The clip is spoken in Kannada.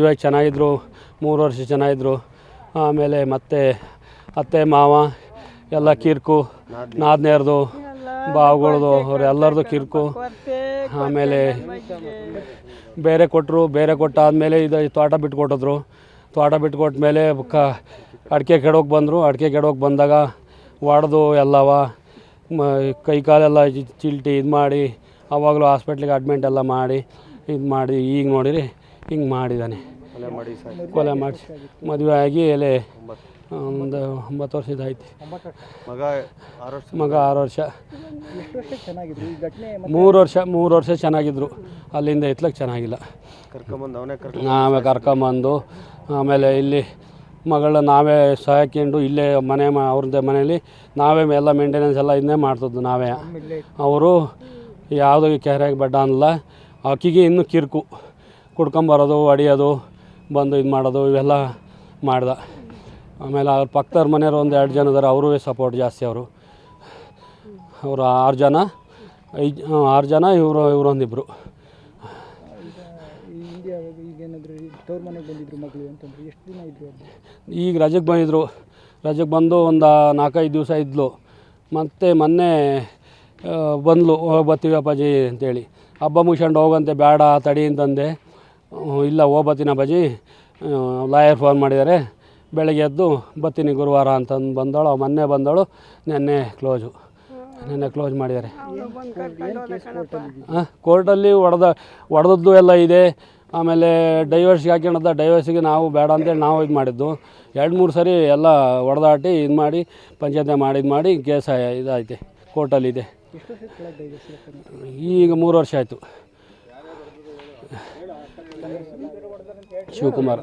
ಇವಾಗ ಚೆನ್ನಾಗಿದ್ರು, ಮೂರು ವರ್ಷ ಚೆನ್ನಾಗಿದ್ರು. ಆಮೇಲೆ ಮತ್ತೆ ಅತ್ತೆ, ಮಾವ, ಎಲ್ಲ ಕಿರ್ಕು ನಾದ್ನೇರ್ದು ಬಾವುಗಳದು ಅವ್ರೆಲ್ಲರದು ಕಿರ್ಕು. ಆಮೇಲೆ ಬೇರೆ ಕೊಟ್ಟರು ಬೇರೆ ಕೊಟ್ಟಾದಮೇಲೆ ಇದು ತೋಟ ಬಿಟ್ಕೊಟ್ಟಿದ್ರು. ತೋಟ ಬಿಟ್ಕೊಟ್ಮೇಲೆ ಕ, ಅಡಿಕೆ ಕೆಡೋಕೆ ಬಂದರು. ಅಡಿಕೆ ಕೆಡೋಕೆ ಬಂದಾಗ ಒಡೆದು ಎಲ್ಲವ ಕೈ ಕಾಲೆಲ್ಲ ಚಿಲ್ಟಿ ಇದು ಮಾಡಿ ಆವಾಗಲೂ ಹಾಸ್ಪಿಟ್ಲಿಗೆ ಅಡ್ಮಿಂಟ್ ಎಲ್ಲ ಮಾಡಿ ಇದು ಮಾಡಿ ಈಗ ನೋಡಿರಿ. ಹಿಂಗೆ ಮಾಡಿದ್ದಾನೆ ಕೊಲೆ ಮಾಡಿ ಸಾಯ್ತು. ಕೊಲೆ ಮಾಡಿ ಮದುವೆ ಆಗಿ ಎಲೆ ಒಂದು ಒಂಬತ್ತು ವರ್ಷದ ಆಯ್ತು. ಮಗ ಆರು ವರ್ಷ. ಮಗ ಆರು ವರ್ಷ. ಎಷ್ಟು ವರ್ಷ ಚೆನ್ನಾಗಿದ್ರು? ಈ ಘಟನೆ ಮೂರು ವರ್ಷ ಮೂರು ವರ್ಷ ಚೆನ್ನಾಗಿದ್ರು. ಅಲ್ಲಿಂದ ಎತ್ಲಕ್ಕೆ ಚೆನ್ನಾಗಿಲ್ಲ. ಕರ್ಕೊಂಬಂದು ಅವನೇ ಕರ್ಕೊಂಡು ನಾವೇ ಕರ್ಕೊಂಬಂದು ಆಮೇಲೆ ಇಲ್ಲಿ ಮಗಳ ನಾವೇ ಸಾಕೊಂಡು ಇಲ್ಲೇ ಮನೆ ಮ ಅವ್ರದ್ದೇ ಮನೇಲಿ ನಾವೇ ಎಲ್ಲ ಮೇಂಟೆನೆನ್ಸ್ ಎಲ್ಲ ಇದನ್ನೇ ಮಾಡ್ತಿದ್ದು ನಾವೇ. ಅವರು ಯಾವುದೋ ಕೆರೆಗೆ ಬಡ್ಡ ಅನ್ನಲ್ಲ ಆಕಿಗೆ ಇನ್ನೂ ಕಿರ್ಕು. ಕುಡ್ಕೊಂಬರೋದು ಹೊಡಿಯೋದು ಬಂದು ಇದು ಮಾಡೋದು ಇವೆಲ್ಲ ಮಾಡ್ದೆ. ಆಮೇಲೆ ಅವ್ರ ಪಕ್ಕದವ್ರ ಮನೆಯವ್ರು ಒಂದು ಎರಡು ಜನ ಇದಾರೆ ಅವರೂ ಸಪೋರ್ಟ್ ಜಾಸ್ತಿ ಅವರು. ಅವರು ಆರು ಜನ ಐದು ಆರು ಜನ ಇವರು ಇವರೊಂದಿಬ್ಬರು ಈಗ ಮನೆಗೆ ಬಂದಿದ್ರು ರಜೆಗೆ ಬಂದು ಒಂದು ನಾಲ್ಕೈದು ದಿವಸ ಇದ್ಲು. ಮತ್ತು ಮೊನ್ನೆ ಬಂದ್ಲು ಹೋಗಿ ಬರ್ತೀವಿ ಅಪ್ಪಾಜಿ ಅಂತೇಳಿ. ಹಬ್ಬ ಮುಗಿಸ್ಕೊಂಡು ಹೋಗಂತೆ ಬೇಡ ತಡಿ ಅಂತಂದೆ. ಇಲ್ಲ ಹೋಗ್ಬತ್ತೀನಿ ಅಪ್ಪಾಜಿ. ಲಾಯರ್ ಫೋನ್ ಮಾಡಿದ್ದಾರೆ ಬೆಳಗ್ಗೆ ಎದ್ದು ಬತ್ತೀನಿ ಗುರುವಾರ ಅಂತಂದು ಬಂದವಳು ಮೊನ್ನೆ ಬಂದವಳು ನೆನ್ನೆ ಕ್ಲೋಸು ನೆನ್ನೆ ಕ್ಲೋಸ್ ಮಾಡಿದ್ದಾರೆ ಹಾಂ ಕೋರ್ಟಲ್ಲಿ ಹೊಡೆದ ಹೊಡೆದದ್ದು ಎಲ್ಲ ಇದೆ. ಆಮೇಲೆ ಡೈವರ್ಸ್ಗೆ ಹಾಕ್ಯಣದ ಡೈವರ್ಸಿಗೆ ನಾವು ಬೇಡ ಅಂತೇಳಿ ನಾವು ಇದು ಮಾಡಿದ್ದು. ಎರಡು ಮೂರು ಸರಿ ಎಲ್ಲ ಹೊಡೆದಾಟಿ ಇದು ಮಾಡಿ ಪಂಚಾಯತ್ ಮಾಡಿ ಇದು ಮಾಡಿ ಕೇಸ್ ಇದೈತೆ ಕೋರ್ಟಲ್ಲಿದೆ ಈಗ ಮೂರು ವರ್ಷ ಆಯಿತು. ಶಿವಕುಮಾರ್